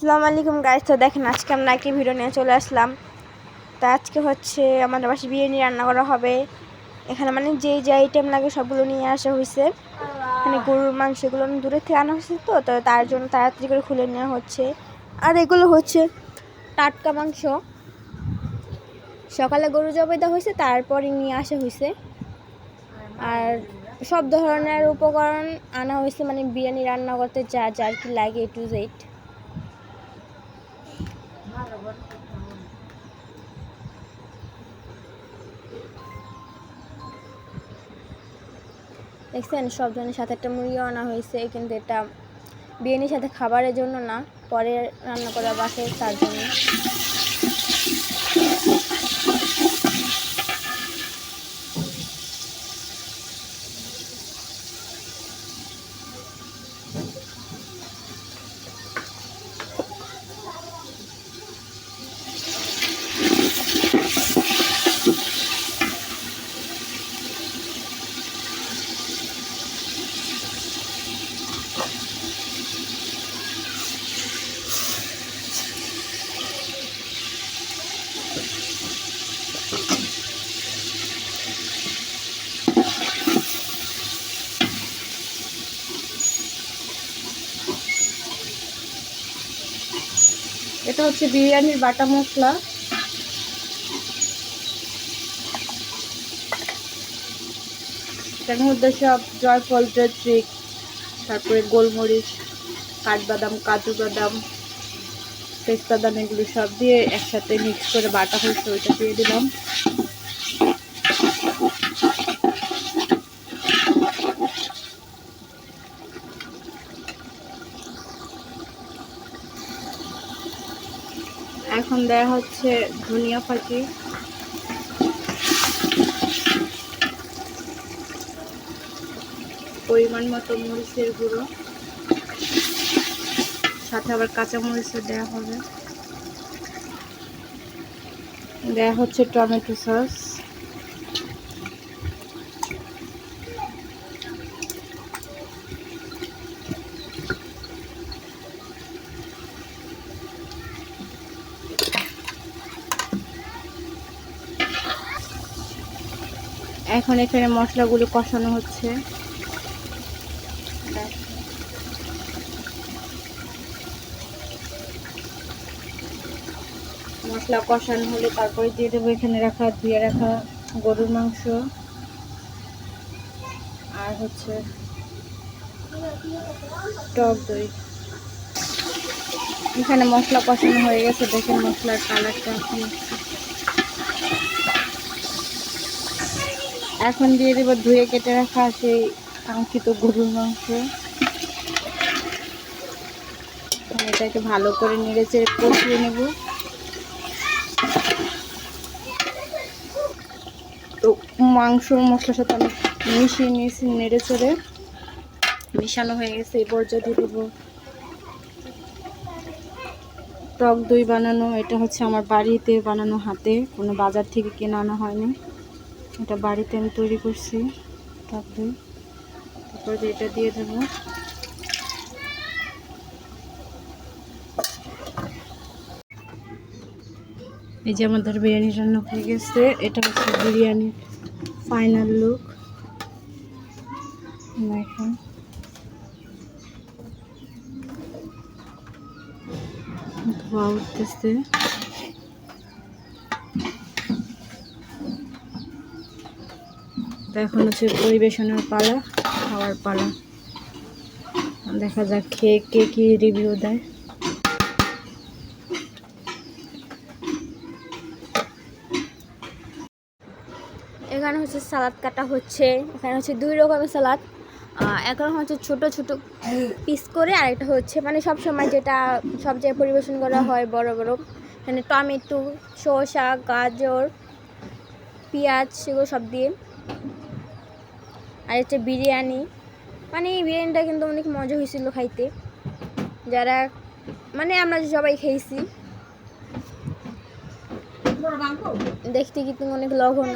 আসসালামু আলাইকুম গাইজ তো দেখেন আজকে আমরা একটি ভিডিও নিয়ে চলে আসলাম। তা আজকে হচ্ছে আমাদের বাসে বিরিয়ানি রান্না করা হবে। এখানে মানে যে যে আইটেম লাগে সবগুলো নিয়ে আসা হয়েছে। মানে গরুর মাংস এগুলো দূরের থেকে আনা হয়েছে তো তো তার জন্য তাড়াতাড়ি করে খুলে নেওয়া হচ্ছে। আর এগুলো হচ্ছে টাটকা মাংস। সকালে গরু জবাই দেওয়া হয়েছে, তারপরে নিয়ে আসা হয়েছে। আর সব ধরনের উপকরণ আনা হয়েছে মানে বিরিয়ানি রান্না করতে যা যা আর কি লাগে এ টু জেড দেখছেন, সব ধরনের সাথে একটা মুরগিও আনা হয়েছে, কিন্তু এটা বিরিয়ানির সাথে খাবারের জন্য না, পরে রান্না করা বাসে তার জন্য। এটা হচ্ছে বিরিয়ানির বাটা মশলা। এটার মধ্যে সব জয়ফল ট্রিক তারপরে গোলমরিচ, কাঠবাদাম, কাজু বাদাম, পেস্তা বাদাম, এগুলো সব দিয়ে একসাথে মিক্স করে বাটা হয়েছে, ওইটা দিয়ে দিলাম। এখন দেয়া হচ্ছে ধনিয়া পাখি পরিমাণ মতো মরিচের গুঁড়ো। সাথে আবার কাঁচা মরিচও দেওয়া হবে। দেয়া হচ্ছে টমেটো সস। এখন এখানে মশলাগুলো কষানো হচ্ছে। মশলা কষানো হলে তারপরে দিয়ে দেবো এখানে রাখা, ধুয়ে রাখা গরুর মাংস। আর হচ্ছে টক দই। এখানে মশলা কষানো হয়ে গেছে, দেখেন মশলার কালারটা কি এখন দিয়ে দেবো ধুয়ে কেটে রাখা সেই কাঙ্ক্ষিত গরুর মাংস। এটাকে ভালো করে নেড়ে চেড়ে কষিয়ে নেব। তো মাংস মশলার সাথে আমি মিশিয়ে নিয়েছি নেড়ে চেড়ে। মিশানো হয়ে গেছে, এই পর্যায়ে দিয়ে দেবো। টক দই বানানো, এটা হচ্ছে আমার বাড়িতে বানানো হাতে, কোনো বাজার থেকে কিনে আনা হয়নি। এটা বাড়িতে আমি তৈরি করছি দই তারপর এটা দিয়ে দেবো। এই যে আমাদের বিরিয়ানি রান্না হয়ে গেছে, এটা হচ্ছে বিরিয়ানির ফাইনাল লুক ধোয়া উঠতেছে। এখন হচ্ছে পরিবেশনের পালা, খাওয়ার পালা। দেখা যাক খেয়ে কে কি রিভিউ দেয়। এখানে হচ্ছে সালাদ কাটা হচ্ছে। এখানে হচ্ছে দুই রকমের সালাদ। রকম হচ্ছে ছোট ছোট পিস করে, আর একটা হচ্ছে মানে সব সময় যেটা সব জায়গায় পরিবেশন করা হয় বড় বড়। এখানে টমেটো, শসা, গাজর, পেঁয়াজ, সেগুলো সব দিয়ে। আর হচ্ছে বিরিয়ানি। মানে এই বিরিয়ানিটা কিন্তু অনেক মজা হয়েছিল খাইতে। যারা মানে আমরা সবাই খেয়েছি। দেখতে কিন্তু অনেক লঘন।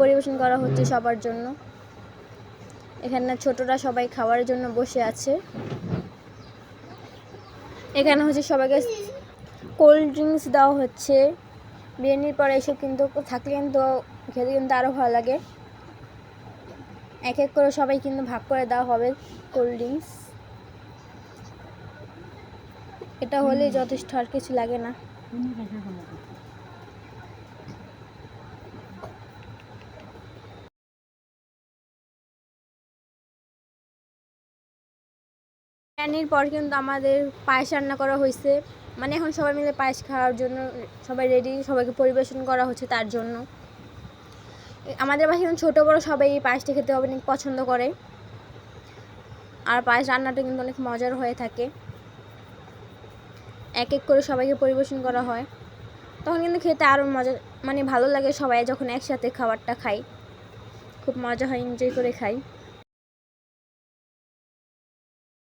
পরিবেশন করা হচ্ছে সবার জন্য। এখানে ছোটরা সবাই খাওয়ার জন্য বসে আছে। এখানে হচ্ছে সবাইকে কোল্ড ড্রিঙ্কস দেওয়া হচ্ছে। বিরিয়ানির পরে এসব কিন্তু থাকলে কিন্তু খেতে কিন্তু আরও ভালো লাগে। এক এক করে সবাই কিন্তু ভাগ করে দেওয়া হবে কোল্ড ড্রিঙ্কস এটা হলে যথেষ্ট আর কিছু লাগে না। বিরিয়ানির পর কিন্তু আমাদের পায়েস রান্না করা হয়েছে। মানে এখন সবাই মিলে পায়েস খাওয়ার জন্য সবাই রেডি সবাইকে পরিবেশন করা হচ্ছে তার জন্য। আমাদের বাসায় কিন্তু ছোটো বড়ো সবাই এই পায়েসটা খেতে অনেক পছন্দ করে। আর পায়েস রান্নাটা কিন্তু অনেক মজার হয়ে থাকে। এক এক করে সবাইকে পরিবেশন করা হয়। তখন কিন্তু খেতে আরও মজা মানে ভালো লাগে সবাই যখন একসাথে খাবারটা খাই। খুব মজা হয় এনজয় করে খাই।